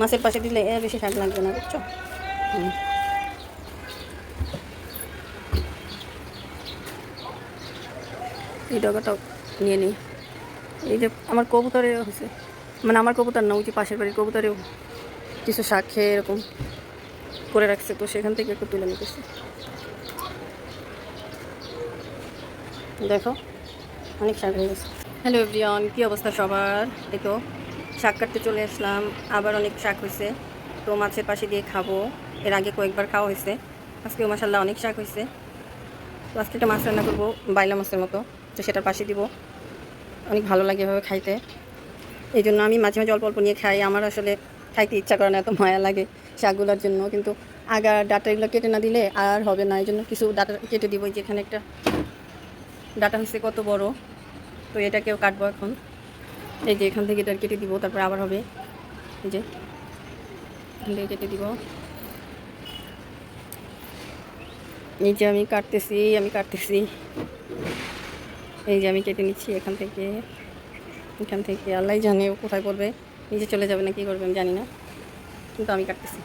মাছের পাশে দিলে এ বেশি শাক লাগবে না, বুঝছ। এই ডগাটাও নিয়ে নিই। এই যে আমার কবুতরে হয়েছে। মানে আমার কবুতর না, ওই পাশের বাড়ির কবুতরেও কিছু শাক খেয়ে এরকম করে রাখছে, তো সেখান থেকে একটু তুলে নিতেছি। দেখো, অনেক শাক হয়ে গেছে। হ্যালো এভরিওয়ান, কী অবস্থা সবার? তো শাক কাটতে চলে আসলাম। আবার অনেক শাক হয়েছে। তো মাছের পাশে দিয়ে খাব। এর আগে কয়েকবার খাওয়া হয়েছে। আজকেও মাসাল্লাহ অনেক শাক হয়েছে। তো আজকে একটা মাছ রান্না করব, বাইলা মাছের মতো। তো সেটার পাশে দিব। অনেক ভালো লাগে এভাবে খাইতে। এই জন্য আমি মাঝে মাঝে অল্প অল্প নিয়ে খাই। আমার আসলে খাইতে ইচ্ছা করে না, এত মায়া লাগে শাকগুলোর জন্য। কিন্তু আগা ডাটাগুলো কেটে না দিলে আর হবে না। এই জন্য কিছু ডাটা কেটে দিব। যেখানে একটা ডাটা হচ্ছে কত বড়। তো এটাকেও কাটবো এখন। এই যে এখান থেকে এটা কেটে দিব, তারপর আবার হবে। এই যে, এখান থেকে কেটে দিব। এই যে আমি কাটতেছি আমি কাটতেছি। এই যে আমি কেটে নিচ্ছি এখান থেকে। এখান থেকে আল্লাহ জানে ও কোথায় পড়বে, নিচে চলে যাবে না, কি করবে আমি জানি না। কিন্তু আমি কাটতেছি।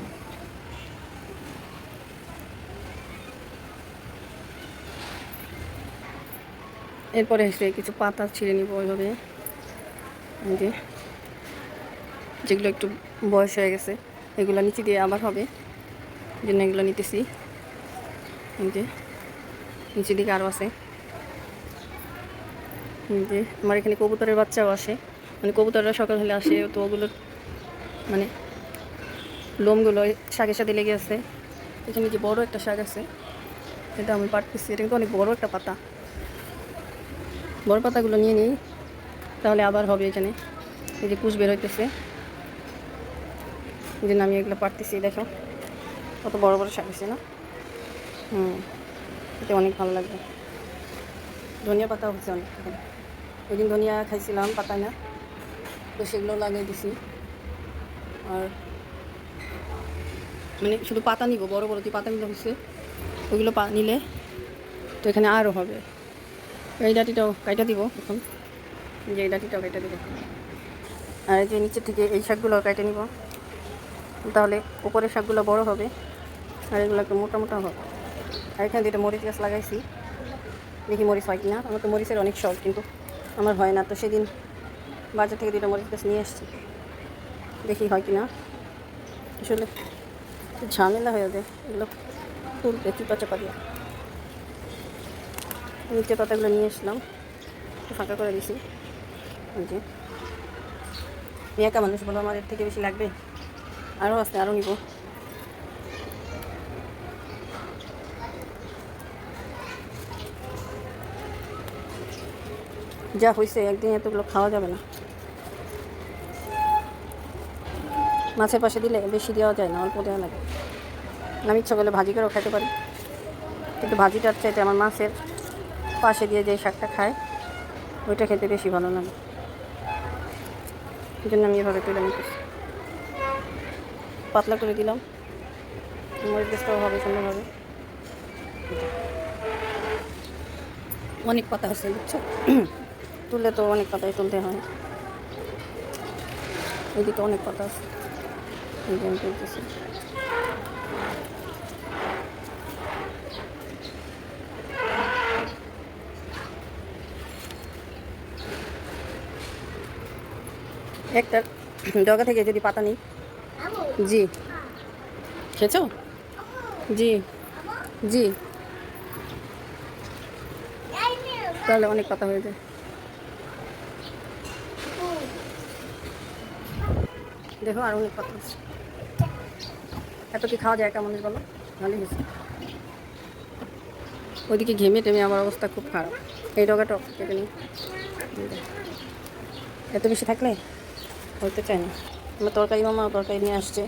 এরপরে এসে কিছু পাতা ছিঁড়ে নিব ওইভাবে। যে, যেগুলো একটু বয়স হয়ে গেছে, এগুলো নিচে দিয়ে আবার হবে। জন্য এগুলো নিতেছি। যে নিচে দিকে আরও আছে। যে, আমার এখানে কবুতরের বাচ্চাও আসে। মানে কবুতররা সকাল হলে আসে, তো ওগুলোর মানে লোমগুলো শাকের সাথে লেগে আছে। এখানে যে বড় একটা শাক আছে, এটা আমি পারতেছি। এটা কিন্তু অনেক বড় একটা পাতা। বড় পাতাগুলো নিয়ে নিই। তাহলে আবার হবে এখানে। এই যে কুশ বের হইতেছে। এই জন্য আমি এগুলো পারতেছি, দেখো। কত বড় বড় শাক না? হুম এটা অনেক ভালো লাগবে। ধনিয়া পাতা হচ্ছে অনেক ওই দিন ধনিয়া খাইছিলাম, পাতায় না। তো সেগুলো লাগিয়ে দিছি। আর মানে শুধু পাতা নিব, বড় বড় যে পাতাগুলো হচ্ছে ওইগুলো পা নিলে তো এখানে আরও হবে। এই ডাটিটাও কাইটা দিব এখন। যে এই ডাটিটাও দিব আর যে নিচের থেকে এই শাকগুলো কেটে নিব। তাহলে উপরের শাকগুলো বড় হবে, আর এগুলো একটু মোটা মোটা হবে। আর এখানে দুটো মরিচ গাছ লাগাইছি। দেখি মরিচ হয় কিনা। আমার তো মরিচের অনেক শখ, কিন্তু আমার হয় না। তো সেদিন বাজার থেকে দুটো মরিচ গাছ নিয়ে আসছি। দেখি হয় কিনা। আসলে ঝামেলা হয়ে যায়। এগুলো তুলতে চিপা চাপা দিয়ে নিচে পাতাগুলো নিয়ে আসলাম। ফাঁকা করে দিছি। যে একা মানুষ বলো আমার এর থেকে বেশি লাগবে? আরও আছে আরও নিব। যা হয়েছে একদিন এতগুলো খাওয়া যাবে না। মাছের পাশে দিলে বেশি দেওয়া যায় না, অল্প দেওয়া লাগে। আমি ইচ্ছা করলে ভাজি করেও খেতে পারি। কিন্তু ভাজিটার চাইতে আমার মাছের পাশে দিয়ে যে শাকটা খায়, ওইটা খেতে বেশি ভালো লাগে। এই জন্য আমি এভাবে তুলে নিতেছি। পাতলা করে দিলাম। মরিচ গাছটাও হবে সুন্দরভাবে। অনেক পাতা আছে, বুঝছ? তুললে তো অনেক পাতাই তুলতে হয়। এদিকে অনেক পাতা আছে। এই জন্য তুলতেছি। একটা ডগা থেকে যদি পাতা নিই। জি। খেয়েছো? জি। জি। তাহলে অনেক পাতা হয়ে যায়। দেখো আর অনেক পাতা এত কি খাওয়া যায় কেমন বলো? ভালোই হয়েছে। ওইদিকে ঘেমে টেমে আমার অবস্থা খুব খারাপ। এই ডগাটা এত বেশি থাকলে? হইতে চাই না। আমার তরকারি মামা তরকারি নিয়ে আসছে।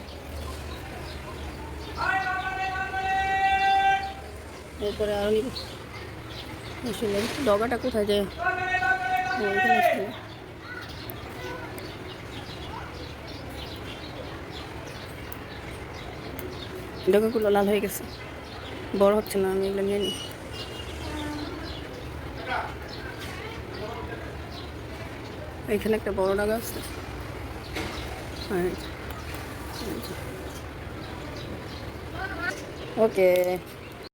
এরপরে আরও নিব। ডগাটা কোথায় যায় ডগাগুলো লাল হয়ে গেছে। বড় হচ্ছে না, আমি এগুলো নিয়ে নিই। এখানে একটা বড় ডাগা আছে। হ্যাঁ ওকে